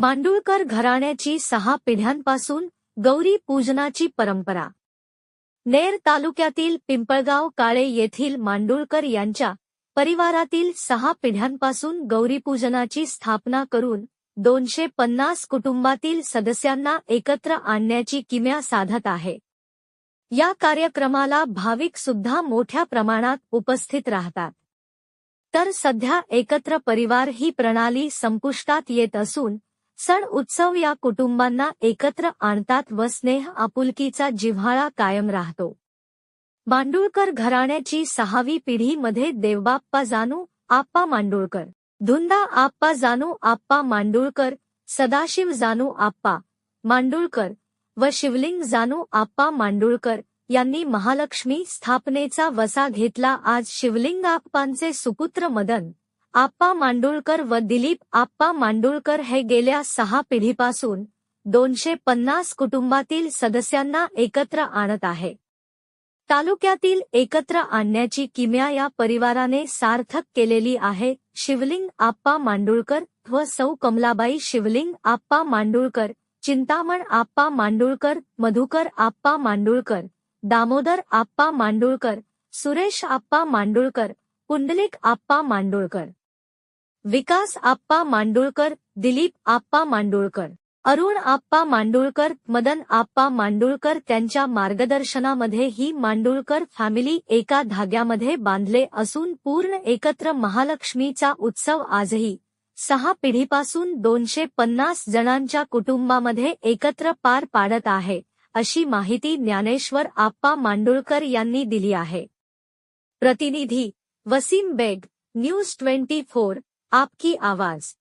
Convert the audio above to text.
मांडुळकर घराण्याची सहा पिढ्यांपासून गौरी पूजनाची परंपरा. नेर तालुक्यातील पिंपळगाव काळे येथील मांडुळकर यांच्या परिवारातील सहा पिढ्यांपासून गौरीपूजनाची स्थापना करून दोनशे पन्नास कुटुंबातील सदस्यांना एकत्र आणण्याची किम्या साधत आहे. या कार्यक्रमाला भाविक सुद्धा मोठ्या प्रमाणात उपस्थित राहतात. तर सध्या एकत्र परिवार ही प्रणाली संपुष्टात येत असून सण उत्सव या कुटुंबांना एकत्र आणतात व स्नेह आपुलकीचा जिव्हाळा कायम राहतो. मांडुळकर घराण्याची सहावी पिढीमध्ये देवबाप्पा जानू आप्पा मांडुळकर. धुंदा आप्पा जानू आप्पा मांडुळकर सदाशिव जानू आप्पा मांडुळकर व शिवलिंग जानू आप्पा मांडुळकर यांनी महालक्ष्मी स्थापनेचा वसा घेतला. आज शिवलिंग आप्पांचे सुपुत्र मदन आप्पा मांडुळकर व दिलीप आप्पा मांडुळकर हे गेल्या सहा पिढीपासून दोनशे पन्नास कुटुंबातील सदस्यांना एकत्र आणत आहे. तालुक्यातील एकत्र आणण्याची किम्या या परिवाराने सार्थक केलेली आहे. शिवलिंग आप्पा मांडुळकर व सौ कमलाबाई शिवलिंग आप्पा मांडुळकर चिंतामण आप्पा मांडुळकर मधुकर आप्पा मांडुळकर दामोदर आप्पा मांडुळकर सुरेश आप्पा मांडुळकर पुंडलिक आप्पा मांडुळकर. विकास आप्पा मांडुळकर दिलीप आप्पा मांडुळकर अरुण आप्पा मांडुळकर मदन आप्पा मांडुळकर त्यांच्या मार्गदर्शनामध्ये ही मांडुळकर फॅमिली एका धाग्यामध्ये बांधले असून पूर्ण एकत्र महालक्ष्मीचा उत्सव आजही सहा पिढीपासून दोनशे पन्नास जणांच्या कुटुंबामध्ये एकत्र पार पाडत आहे अशी माहिती ज्ञानेश्वर आप्पा मांडुळकर यांनी दिली आहे. प्रतिनिधी Wasim Baig news twenty four. आपकी आवाज।